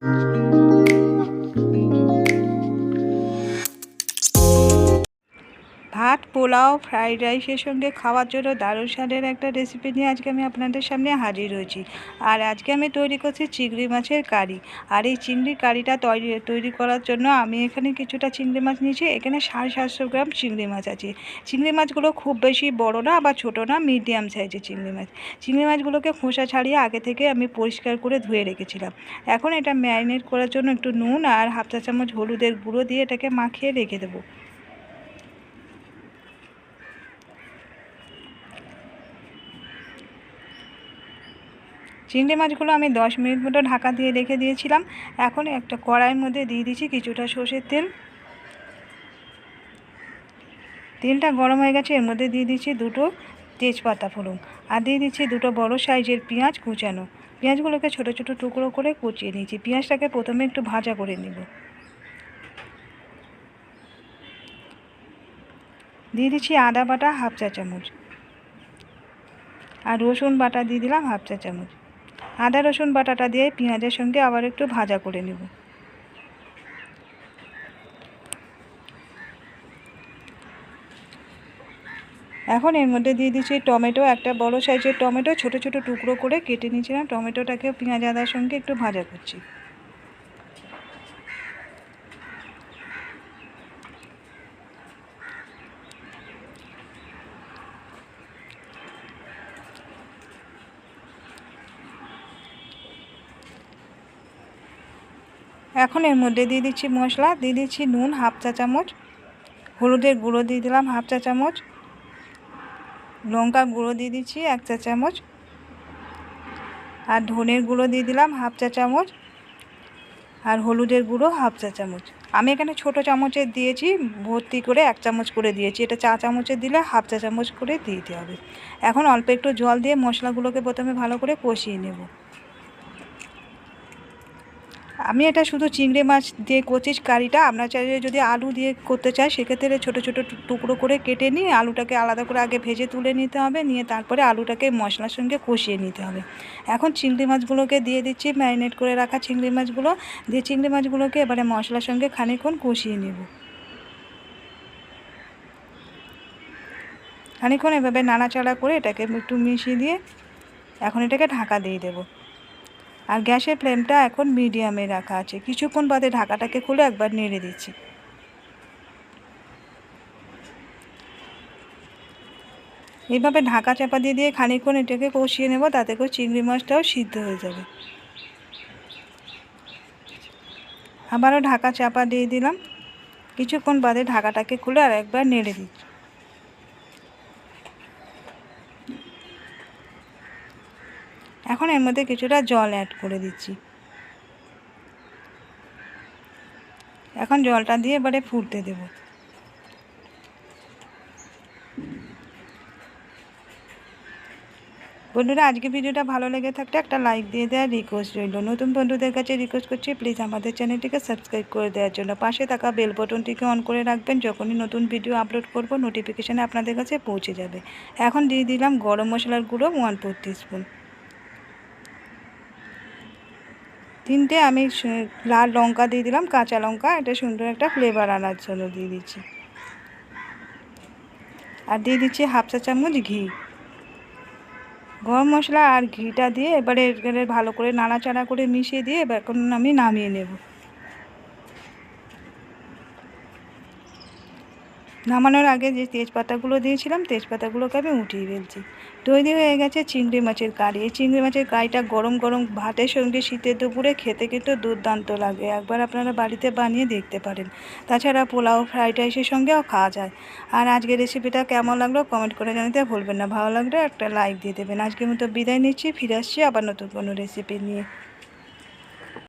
嗯。ভাত, pulao, fried রাইসের সঙ্গে খাওয়ার জন্য দারুণ স্বাদের একটা রেসিপি নিয়ে আজকে আমি আপনাদের সামনে হাজির হয়েছি। আর আজকে আমি তৈরি করছি চিংড়ি মাছের কারি। আর এই চিংড়ি কারিটা তৈরি তৈরি করার জন্য আমি এখানে কিছুটা চিংড়ি মাছ নিয়েছি, এখানে সাড়ে সাতশো গ্রাম চিংড়ি মাছ আছে। চিংড়ি মাছগুলো খুব বেশি বড় না বা ছোটো না মিডিয়াম সাইজের চিংড়ি মাছ। চিংড়ি মাছগুলোকে খোসা ছাড়িয়ে আগে থেকে আমি পরিষ্কার করে ধুয়ে রেখেছিলাম। এখন এটা ম্যারিনেট করার জন্য একটু নুন আর হাফ চা চামচ হলুদের গুঁড়ো দিয়ে এটাকে মাখিয়ে রেখে দেবো। চিংড়ি মাছগুলো আমি দশ মিনিট মতো ঢাকা দিয়ে রেখে দিয়েছিলাম। এখন একটা কড়াইয়ের মধ্যে দিয়ে দিচ্ছি কিছুটা সর্ষের তেল। তেলটা গরম হয়ে গেছে, এর মধ্যে দিয়ে দিচ্ছি দুটো তেজপাতা ফোড়ন। আর দিয়ে দিচ্ছি দুটো বড় সাইজের পেঁয়াজ কুচানো। পেঁয়াজগুলোকে ছোটো ছোটো টুকরো করে কুচিয়ে নিয়েছি। পেঁয়াজটাকে প্রথমে একটু ভাজা করে নেব। দিয়ে দিচ্ছি আদা বাটা হাফ চা চামচ। আর রসুন বাটা দিয়ে দিলাম হাফ চা চামচ। আদা, রসুন, বাটাটা দিয়ে পেঁয়াজের সঙ্গে আবার একটু ভাজা করে নেব। এখন এর মধ্যে দিয়ে দিচ্ছি টমেটো, একটা বড় সাইজের টমেটো, ছোট ছোট টুকরো করে কেটে নিয়েছিলাম। টমেটোটাকে পেঁয়াজ, আদার সঙ্গে একটু ভাজা করছি। এখন এর মধ্যে দিয়ে দিচ্ছি মশলা, দিয়ে দিচ্ছি নুন, হাফ চা চামচ, হলুদের গুঁড়ো দিয়ে দিলাম হাফ চা চামচ লঙ্কা গুঁড়ো দিয়ে দিচ্ছি এক চা চামচ, আর ধনের গুঁড়ো দিয়ে দিলাম হাফ চা চামচ, আর হলুদের গুঁড়ো হাফ চা চামচ। আমি এখানে ছোট চামচের দিয়েছি, ভর্তি করে এক চামচ করে দিয়েছি। এটা চা চামচের দিলে হাফ চা চামচ করে দিতে হবে। এখন অল্প একটু জল দিয়ে মশলাগুলোকে প্রথমে ভালো করে কষিয়ে নেব। আমি এটা শুধু চিংড়ি মাছ দিয়ে করছি, কারিটা। আপনার চাইলে যদি আলু দিয়ে করতে চাই সেক্ষেত্রে ছোটো ছোটো টুকরো করে কেটে নিয়ে আলুটাকে আলাদা করে আগে ভেজে তুলে নিতে হবে, নিয়ে তারপরে আলুটাকে মশলার সঙ্গে কষিয়ে নিতে হবে। এখন চিংড়ি মাছগুলোকে দিয়ে দিচ্ছি, ম্যারিনেট করে রাখা চিংড়ি মাছগুলো। দিয়ে চিংড়ি মাছগুলোকে এবারে মশলার সঙ্গে খানিক্ষণ কষিয়ে নেব। খানিক্ষণ এভাবে নাড়াচাড়া করে এটাকে একটু মিশিয়ে দিয়ে এখন এটাকে ঢাকা দিয়ে দেবো। আর গ্যাসের ফ্লেমটা এখন মিডিয়ামে রাখা আছে। কিছুক্ষণ বাদে ঢাকাটাকে খুলে একবার নেড়ে দিচ্ছি। এইভাবে ঢাকা চাপা দিয়ে দিয়ে খানিকক্ষণ এটাকে কষিয়ে নেব, তাতে করে চিংড়ি মাছটাও সিদ্ধ হয়ে যাবে। আবারও ঢাকা চাপা দিয়ে দিলাম। কিছুক্ষণ বাদে ঢাকাটাকে খুলে আর একবার নেড়ে দিচ্ছি। এখন এর মধ্যে কিছুটা জল অ্যাড করে দিচ্ছি। এখন জলটা দিয়ে এবারে ফুটতে দেব। বন্ধুরা, আজকে ভিডিওটা ভালো লেগে থাকলে একটা লাইক দিয়ে দেওয়ার রিকোয়েস্ট রইল। নতুন বন্ধুদের কাছে রিকোয়েস্ট করছি প্লিজ আমাদের চ্যানেলটিকে সাবস্ক্রাইব করে দেওয়ার জন্য। পাশে থাকা বেল বটনটিকে অন করে রাখবেন, যখনই নতুন ভিডিও আপলোড করব নোটিফিকেশানে আপনাদের কাছে পৌঁছে যাবে। এখন দিয়ে দিলাম গরম মশলার গুঁড়ো ওয়ান ফোর স্পুন তিনটে আমি লাল লঙ্কা দিয়ে দিলাম, কাঁচা লঙ্কা এটা সুন্দর একটা ফ্লেভার আনার জন্য দিয়ে দিচ্ছি। আর দিয়ে দিচ্ছি হাফ চা চামচ ঘি। গরম মশলা আর ঘিটা দিয়ে এবারে ভালো করে নাড়াচাড়া করে মিশিয়ে দিয়ে এবার এখন আমি নামিয়ে নেব। নামানোর আগে যে তেজপাতাগুলো দিয়েছিলাম, তেজপাতাগুলোকে আমি উঠিয়ে ফেলছি। তৈরি হয়ে গেছে চিংড়ি মাছের কারি। এই চিংড়ি মাছের কারিটা গরম গরম ভাতের সঙ্গে শীতের দুপুরে খেতে কিন্তু দুর্দান্ত লাগে। একবার আপনারা বাড়িতে বানিয়ে দেখতে পারেন। তাছাড়া পোলাও, ফ্রাইড রাইসের সঙ্গেও খাওয়া যায়। আর আজকের রেসিপিটা কেমন লাগল কমেন্ট করে জানাতে ভুলবেন না। ভালো লাগলে একটা লাইক দিয়ে দেবেন। আজকের মতো বিদায় নিচ্ছি, ফিরে আসছি আবার নতুন কোনো রেসিপি নিয়ে।